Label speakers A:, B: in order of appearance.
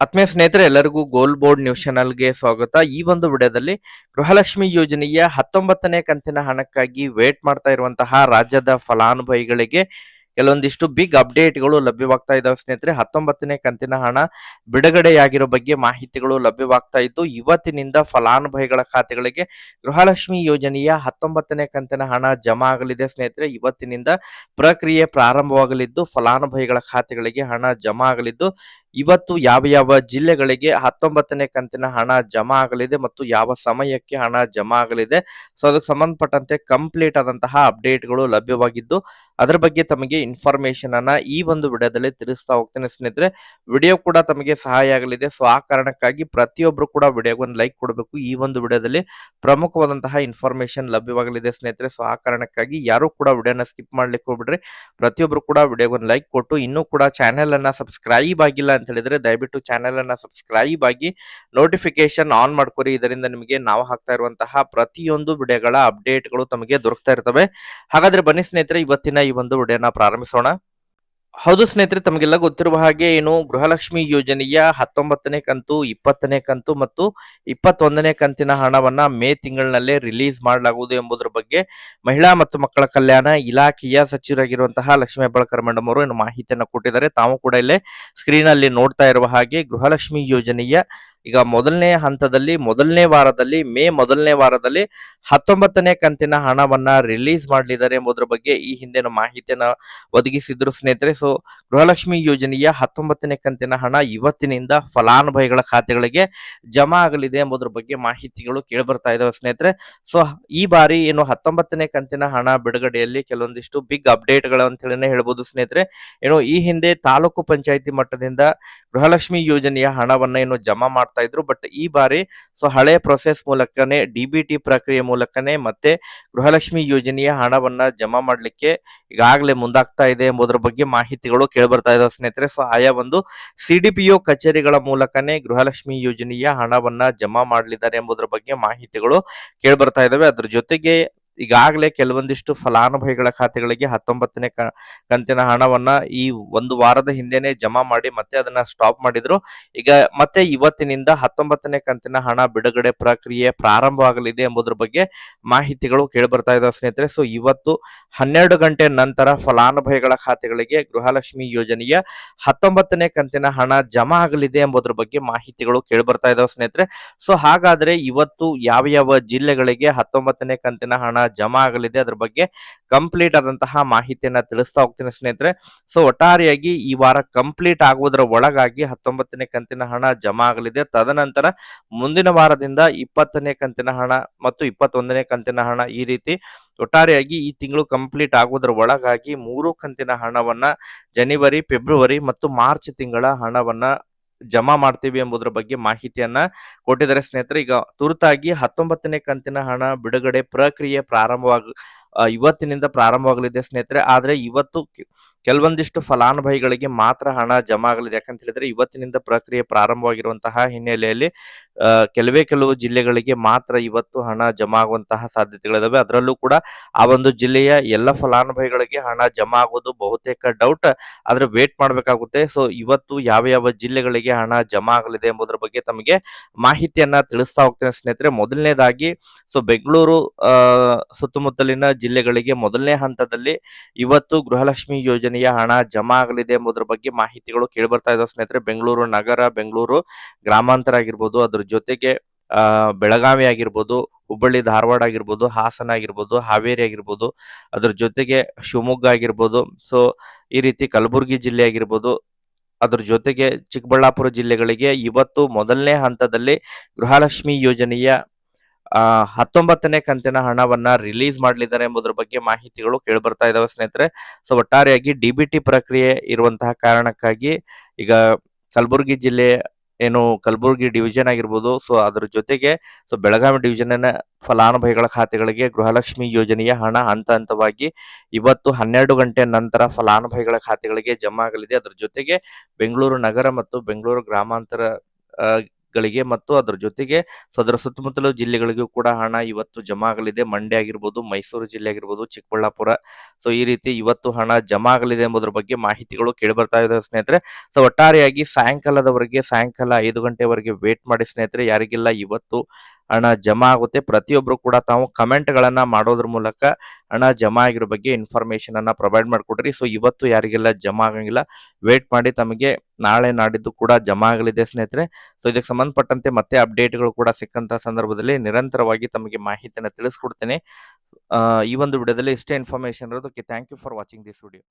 A: ಆತ್ಮೀಯ ಸ್ನೇಹಿತರೆ, ಎಲ್ಲರಿಗೂ ಗೋಲ್ ಬೋರ್ಡ್ ನ್ಯೂಸ್ ಚಾನಲ್ಗೆ ಸ್ವಾಗತ. ಈ ಒಂದು ವಿಡಿಯೋದಲ್ಲಿ ಗೃಹಲಕ್ಷ್ಮಿ ಯೋಜನೆಯ ಹತ್ತೊಂಬತ್ತನೇ ಕಂತಿನ ಹಣಕ್ಕಾಗಿ ವೇಟ್ ಮಾಡ್ತಾ ಇರುವಂತಹ ರಾಜ್ಯದ ಫಲಾನುಭವಿಗಳಿಗೆ ಕೆಲವೊಂದಿಷ್ಟು ಬಿಗ್ ಅಪ್ಡೇಟ್ಗಳು ಲಭ್ಯವಾಗ್ತಾ ಇದ್ದಾವೆ ಸ್ನೇಹಿತರೆ. ಹತ್ತೊಂಬತ್ತನೇ ಕಂತಿನ ಹಣ ಬಿಡುಗಡೆಯಾಗಿರೋ ಬಗ್ಗೆ ಮಾಹಿತಿಗಳು ಲಭ್ಯವಾಗ್ತಾ ಇದ್ದು, ಇವತ್ತಿನಿಂದ ಫಲಾನುಭವಿಗಳ ಖಾತೆಗಳಿಗೆ ಗೃಹಲಕ್ಷ್ಮಿ ಯೋಜನೆಯ ಹತ್ತೊಂಬತ್ತನೇ ಕಂತಿನ ಹಣ ಜಮಾ ಆಗಲಿದೆ ಸ್ನೇಹಿತರೆ. ಇವತ್ತಿನಿಂದ ಪ್ರಕ್ರಿಯೆ ಪ್ರಾರಂಭವಾಗಲಿದ್ದು, ಫಲಾನುಭವಿಗಳ ಖಾತೆಗಳಿಗೆ ಹಣ ಜಮಾ ಆಗಲಿದ್ದು, ಇವತ್ತು ಯಾವ ಯಾವ ಜಿಲ್ಲೆಗಳಿಗೆ ಹತ್ತೊಂಬತ್ತನೇ ಕಂತಿನ ಹಣ ಜಮಾ ಆಗಲಿದೆ ಮತ್ತು ಯಾವ ಸಮಯಕ್ಕೆ ಹಣ ಜಮಾ ಆಗಲಿದೆ. ಸೊ, ಅದಕ್ಕೆ ಸಂಬಂಧಪಟ್ಟಂತೆ ಕಂಪ್ಲೀಟ್ ಆದಂತಹ ಅಪ್ಡೇಟ್ಗಳು ಲಭ್ಯವಾಗಿದ್ದು, ಅದರ ಬಗ್ಗೆ ತಮಗೆ ಇನ್ಫಾರ್ಮೇಶನ್ ಅನ್ನ ಈ ಒಂದು ವಿಡಿಯೋದಲ್ಲಿ ತಿಳಿಸ್ತಾ ಹೋಗ್ತೇನೆ ಸ್ನೇಹಿತರೆ. ವಿಡಿಯೋ ಕೂಡ ತಮಗೆ ಸಹಾಯ ಆಗಲಿದೆ. ಸೊ ಆ ಕಾರಣಕ್ಕಾಗಿ ಪ್ರತಿಯೊಬ್ಬರು ಕೂಡ ವಿಡಿಯೋಗೆ ಒಂದು ಲೈಕ್ ಕೊಡಬೇಕು. ಈ ಒಂದು ವಿಡಿಯೋದಲ್ಲಿ ಪ್ರಮುಖವಾದಂತಹ ಇನ್ಫಾರ್ಮೇಶನ್ ಲಭ್ಯವಾಗಲಿದೆ ಸ್ನೇಹಿತರೆ. ಸೊ ಆ ಕಾರಣಕ್ಕಾಗಿ ಯಾರು ಕೂಡ ವಿಡಿಯೋನ ಸ್ಕಿಪ್ ಮಾಡ್ಲಿಕ್ಕೆ ಹೋಗ್ಬಿಡ್ರಿ. ಪ್ರತಿಯೊಬ್ಬರು ಕೂಡ ವಿಡಿಯೋಗೆ ಒಂದು ಲೈಕ್ ಕೊಟ್ಟು ಇನ್ನೂ ಕೂಡ ಚಾನೆಲ್ ಅನ್ನ ಸಬ್ಸ್ಕ್ರೈಬ್ ಆಗಿಲ್ಲ ಅಂತ ಹೇಳಿದ್ರೆ ದಯವಿಟ್ಟು ಚಾನೆಲ್ ಅನ್ನ ಸಬ್ಸ್ಕ್ರೈಬ್ ಆಗಿ ನೋಟಿಫಿಕೇಶನ್ ಆನ್ ಮಾಡ್ಕೊರಿ. ಇದರಿಂದ ನಿಮಗೆ ನಾವು ಹಾಕ್ತಾ ಇರುವಂತಹ ಪ್ರತಿಯೊಂದು ವಿಡಿಯೋಗಳ ಅಪ್ಡೇಟ್ಗಳು ತಮಗೆ ದೊರಕ್ತಾ ಇರ್ತವೆ. ಹಾಗಾದ್ರೆ ಬನ್ನಿ ಸ್ನೇಹಿತರೆ, ಇವತ್ತಿನ ಈ ಒಂದು ವಿಡಿಯೋನ ಪ್ರಾರಂಭಿಸೋಣ. ಹೌದು ಸ್ನೇಹಿತರೆ, ತಮಗೆಲ್ಲ ಗೊತ್ತಿರುವ ಹಾಗೆ ಏನು ಗೃಹಲಕ್ಷ್ಮಿ ಯೋಜನೆಯ ಹತ್ತೊಂಬತ್ತನೇ ಕಂತು, ಇಪ್ಪತ್ತನೇ ಕಂತು ಮತ್ತು ಇಪ್ಪತ್ತೊಂದನೇ ಕಂತಿನ ಹಣವನ್ನ ಮೇ ತಿಂಗಳಿನಲ್ಲೇ ರಿಲೀಸ್ ಮಾಡಲಾಗುವುದು ಎಂಬುದರ ಬಗ್ಗೆ ಮಹಿಳಾ ಮತ್ತು ಮಕ್ಕಳ ಕಲ್ಯಾಣ ಇಲಾಖೆಯ ಸಚಿವರಾಗಿರುವಂತಹ ಲಕ್ಷ್ಮೀ ಹೆಬ್ಬಾಳ್ಕರ್ ಮೇಡಮ್ ಅವರು ಏನು ಮಾಹಿತಿಯನ್ನು ಕೊಟ್ಟಿದ್ದಾರೆ ತಾವು ಕೂಡ ಇಲ್ಲೇ ಸ್ಕ್ರೀನ್ ಅಲ್ಲಿ ನೋಡ್ತಾ ಇರುವ ಹಾಗೆ ಗೃಹಲಕ್ಷ್ಮಿ ಯೋಜನೆಯ ಈಗ ಮೊದಲನೇ ಹಂತದಲ್ಲಿ, ಮೊದಲನೇ ವಾರದಲ್ಲಿ, ಮೇ ಮೊದಲನೇ ವಾರದಲ್ಲಿ ಹತ್ತೊಂಬತ್ತನೇ ಕಂತಿನ ಹಣವನ್ನ ರಿಲೀಸ್ ಮಾಡಲಿದ್ದಾರೆ ಎಂಬುದರ ಬಗ್ಗೆ ಈ ಹಿಂದಿನ ಮಾಹಿತಿಯನ್ನ ಒದಗಿಸಿದ್ರು ಸ್ನೇಹಿತರೆ. ಸೊ ಗೃಹಲಕ್ಷ್ಮಿ ಯೋಜನೆಯ ಹತ್ತೊಂಬತ್ತನೇ ಕಂತಿನ ಹಣ ಇವತ್ತಿನಿಂದ ಫಲಾನುಭವಿಗಳ ಖಾತೆಗಳಿಗೆ ಜಮಾ ಆಗಲಿದೆ ಎಂಬುದರ ಬಗ್ಗೆ ಮಾಹಿತಿಗಳು ಕೇಳಿಬರ್ತಾ ಇದಾವೆ ಸ್ನೇಹಿತರೆ. ಸೊ ಈ ಬಾರಿ ಏನು ಹತ್ತೊಂಬತ್ತನೇ ಕಂತಿನ ಹಣ ಬಿಡುಗಡೆಯಲ್ಲಿ ಕೆಲವೊಂದಿಷ್ಟು ಬಿಗ್ ಅಪ್ಡೇಟ್ಗಳು ಅಂತ ಹೇಳಿನೇ ಹೇಳ್ಬೋದು ಸ್ನೇಹಿತರೆ. ಏನು ಈ ಹಿಂದೆ ತಾಲೂಕು ಪಂಚಾಯತಿ ಮಟ್ಟದಿಂದ ಗೃಹಲಕ್ಷ್ಮಿ ಯೋಜನೆಯ ಹಣವನ್ನ ಏನು ಜಮಾ ಮಾಡ್ತಾ ಇದ್ರು. ಬಟ್ ಈ ಬಾರಿ ಸೊ ಹಳೆ ಪ್ರೊಸೆಸ್ ಮೂಲಕನೇ ಡಿಬಿಟಿ ಪ್ರಕ್ರಿಯೆ ಮೂಲಕನೇ ಮತ್ತೆ ಗೃಹಲಕ್ಷ್ಮಿ ಯೋಜನೆಯ ಹಣವನ್ನ ಜಮಾ ಮಾಡಲಿಕ್ಕೆ ಈಗಾಗಲೇ ಮುಂದಾಗ್ತಾ ಇದೆ ಎಂಬುದರ ಬಗ್ಗೆ ಮಾಹಿತಿಗಳು ಕೇಳಿಬರ್ತಾ ಇದಾವೆ ಸ್ನೇಹಿತರೆ. ಸೊ ಆಯಾ ಒಂದು ಸಿಡಿಪಿಒ ಕಚೇರಿಗಳ ಮೂಲಕನೇ ಗೃಹಲಕ್ಷ್ಮಿ ಯೋಜನೆಯ ಹಣವನ್ನ ಜಮಾ ಮಾಡಲಿದ್ದಾರೆ ಎಂಬುದರ ಬಗ್ಗೆ ಮಾಹಿತಿಗಳು ಕೇಳಿಬರ್ತಾ ಇದಾವೆ. ಅದ್ರ ಜೊತೆಗೆ ಈಗಾಗಲೇ ಕೆಲವೊಂದಿಷ್ಟು ಫಲಾನುಭವಿಗಳ ಖಾತೆಗಳಿಗೆ ಹತ್ತೊಂಬತ್ತನೇ ಕಂತಿನ ಹಣವನ್ನ ಈ ಒಂದು ವಾರದ ಹಿಂದೆನೆ ಜಮಾ ಮಾಡಿ ಮತ್ತೆ ಅದನ್ನ ಸ್ಟಾಪ್ ಮಾಡಿದ್ರು. ಈಗ ಮತ್ತೆ ಇವತ್ತಿನಿಂದ ಹತ್ತೊಂಬತ್ತನೇ ಕಂತಿನ ಹಣ ಬಿಡುಗಡೆ ಪ್ರಕ್ರಿಯೆ ಪ್ರಾರಂಭವಾಗಲಿದೆ ಎಂಬುದರ ಬಗ್ಗೆ ಮಾಹಿತಿಗಳು ಕೇಳಿಬರ್ತಾ ಇದ್ದಾವೆ ಸ್ನೇಹಿತರೆ. ಸೊ ಇವತ್ತು ಹನ್ನೆರಡು ಗಂಟೆ ನಂತರ ಫಲಾನುಭವಿಗಳ ಖಾತೆಗಳಿಗೆ ಗೃಹಲಕ್ಷ್ಮಿ ಯೋಜನೆಯ ಹತ್ತೊಂಬತ್ತನೇ ಕಂತಿನ ಹಣ ಜಮಾ ಆಗಲಿದೆ ಎಂಬುದರ ಬಗ್ಗೆ ಮಾಹಿತಿಗಳು ಕೇಳಿಬರ್ತಾ ಇದ್ದಾವೆ ಸ್ನೇಹಿತರೆ. ಸೊ ಹಾಗಾದ್ರೆ ಇವತ್ತು ಯಾವ ಯಾವ ಜಿಲ್ಲೆಗಳಿಗೆ ಹತ್ತೊಂಬತ್ತನೇ ಕಂತಿನ ಹಣ ಜಮಾ ಆಗಲಿದೆ. ಅದ್ರ ಬಗ್ಗೆ ಕಂಪ್ಲೀಟ್ ಆದಂತಹ ಮಾಹಿತಿಯನ್ನ ತಿಳಿಸ್ತಾ ಹೋಗ್ತೀನಿ ಸ್ನೇಹಿತರೆ. ಸೊ ಒಟ್ಟಾರೆಯಾಗಿ ಈ ವಾರ ಕಂಪ್ಲೀಟ್ ಆಗುವುದರ ಒಳಗಾಗಿ ಹತ್ತೊಂಬತ್ತನೇ ಕಂತಿನ ಹಣ ಜಮಾ ಆಗಲಿದೆ. ತದನಂತರ ಮುಂದಿನ ವಾರದಿಂದ ಇಪ್ಪತ್ತನೇ ಕಂತಿನ ಹಣ ಮತ್ತು ಇಪ್ಪತ್ತೊಂದನೇ ಕಂತಿನ ಹಣ ಈ ರೀತಿ ಒಟ್ಟಾರೆಯಾಗಿ ಈ ತಿಂಗಳು ಕಂಪ್ಲೀಟ್ ಆಗುವುದರ ಒಳಗಾಗಿ ಮೂರು ಕಂತಿನ ಹಣವನ್ನ ಜನವರಿ ಫೆಬ್ರವರಿ ಮತ್ತು ಮಾರ್ಚ್ ತಿಂಗಳ ಹಣವನ್ನ ಜಮಾ ಮಾಡ್ತೀವಿ ಎಂಬುದರ ಬಗ್ಗೆ ಮಾಹಿತಿಯನ್ನ ಕೊಟ್ಟಿದ್ದಾರೆ ಸ್ನೇಹಿತರೆ, ಈಗ ತುರ್ತಾಗಿ ಹತ್ತೊಂಬತ್ತನೇ ಕಂತಿನ ಹಣ ಬಿಡುಗಡೆ ಪ್ರಕ್ರಿಯೆ ಪ್ರಾರಂಭವಾಗ ಇವತ್ತಿನಿಂದ ಪ್ರಾರಂಭವಾಗಲಿದೆ ಸ್ನೇಹಿತರೆ. ಆದ್ರೆ ಇವತ್ತು ಕೆಲವೊಂದಿಷ್ಟು ಫಲಾನುಭವಿಗಳಿಗೆ ಮಾತ್ರ ಹಣ ಜಮಾ ಆಗಲಿದೆ ಯಾಕಂತ ಹೇಳಿದ್ರೆ ಇವತ್ತಿನಿಂದ ಪ್ರಕ್ರಿಯೆ ಪ್ರಾರಂಭವಾಗಿರುವಂತಹ ಹಿನ್ನೆಲೆಯಲ್ಲಿ ಕೆಲವೇ ಕೆಲವು ಜಿಲ್ಲೆಗಳಿಗೆ ಮಾತ್ರ ಇವತ್ತು ಹಣ ಜಮಾ ಆಗುವಂತಹ ಸಾಧ್ಯತೆಗಳಿದಾವೆ. ಅದರಲ್ಲೂ ಕೂಡ ಆ ಒಂದು ಜಿಲ್ಲೆಯ ಎಲ್ಲ ಫಲಾನುಭವಿಗಳಿಗೆ ಹಣ ಜಮಾ ಆಗೋದು ಬಹುತೇಕ ಡೌಟ್. ಆದ್ರೆ ವೇಟ್ ಮಾಡಬೇಕಾಗುತ್ತೆ. ಸೊ, ಇವತ್ತು ಯಾವ ಯಾವ ಜಿಲ್ಲೆಗಳಿಗೆ ಹಣ ಜಮಾ ಆಗಲಿದೆ ಎಂಬುದರ ಬಗ್ಗೆ ತಮಗೆ ಮಾಹಿತಿಯನ್ನ ತಿಳಿಸ್ತಾ ಹೋಗ್ತೇನೆ ಸ್ನೇಹಿತರೆ. ಮೊದಲನೇದಾಗಿ, ಸೊ, ಬೆಂಗಳೂರು ಸುತ್ತಮುತ್ತಲಿನ ಜಿಲ್ಲೆಗಳಿಗೆ ಮೊದಲನೇ ಹಂತದಲ್ಲಿ ಇವತ್ತು ಗೃಹಲಕ್ಷ್ಮಿ ಯೋಜನೆಯ ಹಣ ಜಮಾ ಆಗಲಿದೆ ಎಂಬುದರ ಬಗ್ಗೆ ಮಾಹಿತಿಗಳು ಕೇಳಿಬರ್ತಾ ಇದ್ದಾವೆ ಸ್ನೇಹಿತರೆ. ಬೆಂಗಳೂರು ನಗರ, ಬೆಂಗಳೂರು ಗ್ರಾಮಾಂತರ ಆಗಿರ್ಬೋದು, ಅದ್ರ ಜೊತೆಗೆ ಬೆಳಗಾವಿ ಆಗಿರ್ಬೋದು, ಹುಬ್ಬಳ್ಳಿ, ಧಾರವಾಡ ಆಗಿರ್ಬೋದು, ಹಾಸನ ಆಗಿರ್ಬೋದು, ಹಾವೇರಿ ಆಗಿರ್ಬೋದು, ಅದ್ರ ಜೊತೆಗೆ ಶಿವಮೊಗ್ಗ ಆಗಿರ್ಬೋದು. ಸೊ ಈ ರೀತಿ ಕಲಬುರಗಿ ಜಿಲ್ಲೆ ಆಗಿರ್ಬೋದು, ಅದ್ರ ಜೊತೆಗೆ ಚಿಕ್ಕಬಳ್ಳಾಪುರ ಜಿಲ್ಲೆಗಳಿಗೆ ಇವತ್ತು ಮೊದಲನೇ ಹಂತದಲ್ಲಿ ಗೃಹಲಕ್ಷ್ಮಿ ಯೋಜನೆಯ ಹತ್ತೊಂಬತ್ತನೇ ಕಂತಿನ ಹಣವನ್ನ ರಿಲೀಸ್ ಮಾಡಲಿದ್ದಾರೆ ಎಂಬುದರ ಬಗ್ಗೆ ಮಾಹಿತಿಗಳು ಕೇಳಿಬರ್ತಾ ಇದಾವೆ ಸ್ನೇಹಿತರೆ. ಸೊ, ಒಟ್ಟಾರೆಯಾಗಿ ಡಿ ಬಿ ಟಿ ಪ್ರಕ್ರಿಯೆ ಇರುವಂತಹ ಕಾರಣಕ್ಕಾಗಿ ಈಗ ಕಲಬುರಗಿ ಜಿಲ್ಲೆ ಏನು ಕಲಬುರಗಿ ಡಿವಿಷನ್ ಆಗಿರ್ಬೋದು, ಸೊ, ಅದರ ಜೊತೆಗೆ, ಸೊ, ಬೆಳಗಾವಿ ಡಿವಿಷನ್ ಫಲಾನುಭವಿಗಳ ಖಾತೆಗಳಿಗೆ ಗೃಹಲಕ್ಷ್ಮಿ ಯೋಜನೆಯ ಹಣ ಹಂತ ಹಂತವಾಗಿ ಇವತ್ತು ಹನ್ನೆರಡು ಗಂಟೆ ನಂತರ ಫಲಾನುಭವಿಗಳ ಖಾತೆಗಳಿಗೆ ಜಮಾ ಆಗಲಿದೆ. ಅದರ ಜೊತೆಗೆ ಬೆಂಗಳೂರು ನಗರ ಮತ್ತು ಬೆಂಗಳೂರು ಗ್ರಾಮಾಂತರ ಗಳಿಗೆ ಮತ್ತು ಅದರ ಜೊತೆಗೆ ಸೊ ಅದರ ಸುತ್ತಮುತ್ತಲ ಜಿಲ್ಲೆಗಳಿಗೂ ಕೂಡ ಹಣ ಇವತ್ತು ಜಮಾ ಆಗಲಿದೆ. ಮಂಡ್ಯ ಆಗಿರ್ಬೋದು, ಮೈಸೂರು ಜಿಲ್ಲೆ ಆಗಿರ್ಬೋದು, ಚಿಕ್ಕಬಳ್ಳಾಪುರ. ಸೊ ಈ ರೀತಿ ಇವತ್ತು ಹಣ ಜಮಾ ಆಗಲಿದೆ ಎಂಬುದರ ಬಗ್ಗೆ ಮಾಹಿತಿಗಳು ಕೇಳಿ ಬರ್ತಾ ಇದೆ ಸ್ನೇಹಿತರೆ. ಸೊ ಒಟ್ಟಾರೆಯಾಗಿ ಸಾಯಂಕಾಲದವರೆಗೆ, ಸಾಯಂಕಾಲ ಐದು ಗಂಟೆವರೆಗೆ ವೇಟ್ ಮಾಡಿ ಸ್ನೇಹಿತರೆ. ಯಾರಿಗೆಲ್ಲ, ಇವತ್ತು ಹಣ ಜಮಾ ಆಗುತ್ತೆ. ಪ್ರತಿಯೊಬ್ಬರು ಕೂಡ ತಾವು ಕಮೆಂಟ್ಗಳನ್ನು ಮಾಡೋದ್ರ ಮೂಲಕ ಹಣ ಜಮಾ ಆಗಿರೋ ಬಗ್ಗೆ ಇನ್ಫಾರ್ಮೇಶನ್ ಅನ್ನ ಪ್ರೊವೈಡ್ ಮಾಡಿಕೊಡ್ರಿ. ಸೊ, ಇವತ್ತು ಯಾರಿಗೆಲ್ಲ ಜಮಾ ಆಗಂಗಿಲ್ಲ ವೇಟ್ ಮಾಡಿ ತಮಗೆ ನಾಳೆ ನಾಡಿದ್ದು ಕೂಡ ಜಮಾ ಆಗಲಿದೆ ಸ್ನೇಹಿತರೆ. ಸೊ, ಇದಕ್ಕೆ ಸಂಬಂಧಪಟ್ಟಂತೆ ಮತ್ತೆ ಅಪ್ಡೇಟ್ಗಳು ಕೂಡ ಸಿಕ್ಕಂತ ಸಂದರ್ಭದಲ್ಲಿ ನಿರಂತರವಾಗಿ ತಮಗೆ ಮಾಹಿತಿಯನ್ನು ತಿಳಿಸ್ಕೊಡ್ತೇನೆ. ಈ ಒಂದು ವಿಡಿಯೋದಲ್ಲಿ ಇಷ್ಟೇ ಇನ್ಫಾರ್ಮೇಷನ್ ಇರೋದಕ್ಕೆ thank you for watching this video